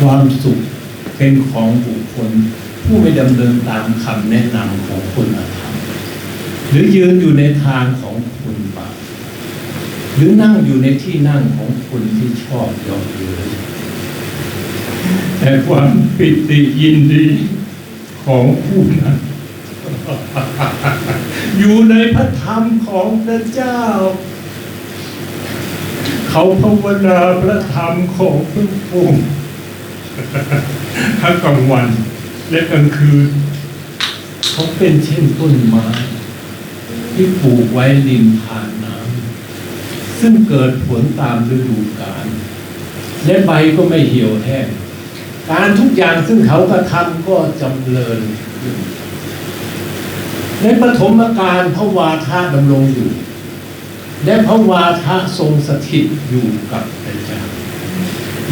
ความสุขเป็นของบุคคล ผู้ไม่ดำเนินตามคำแนะนำของคุณธรรมหรือยืนอยู่ในทางของคุณบาปหรือนั่งอยู่ในที่นั่งของคุณที่ชอบยอมเย้ยแต่ความปิติยินดีของผู้นั้นอยู่ในพระธรรมของพระเจ้า เขาภาวนาพระธรรมของพระองค์ ทั้งกลางวัน และกลางคืนเขาเป็นเช่นต้นไม้ ที่ปลูกไว้ริมทานน้ำซึ่งเกิดผลตามฤดูกาลและใบก็ไม่เหี่ยวแห้งการทุกอย่างซึ่งเขากระทำก็จำเริญ ในปฐมกาลพระวาทะดำรงอยู่ และพระวาทะทรงสถิตอยู่กับพระเจ้า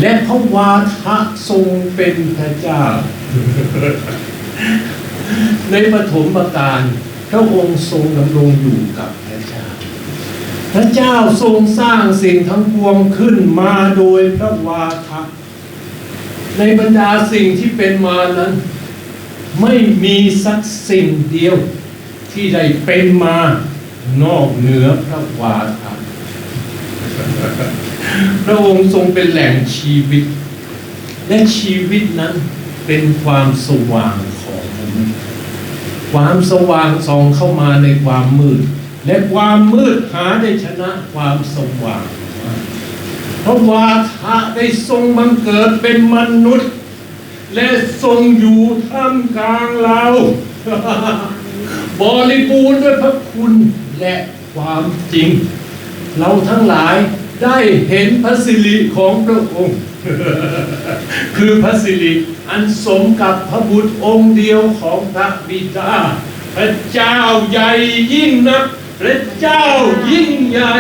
และพระวาทะทรงเป็นพระเจ้า ในปฐมกาลพระองค์ทรงดำรงอยู่กับพระเจ้า พระเจ้าทรงสร้างสิ่งทั้งปวงขึ้นมาโดยพระวาทะในบรรดาสิ่งที่เป็นมานั้น ไม่มีสักสิ่งเดียวที่ได้เป็นมานอกเหนือพระวาทะ พระองค์ทรงเป็นแหล่งชีวิต และชีวิตนั้นเป็นความสว่างของมนุษย์ความสว่างส่องเข้ามาในความมืด และความมืดหาได้ชนะความสว่างพระวาทะได้ทรงบังเกิดเป็นมนุษย์ และทรงอยู่ท่ามกลางเราบริบูรณ์ด้วยพระคุณและความจริง เราทั้งหลาย ได้เห็นพระสิริของพระองค์ คือพระสิริอันสมกับพระบุตรองค์เดียวของพระบิดาพระเจ้าใหญ่ยิ่งนักพระเจ้ายิ่งใหญ่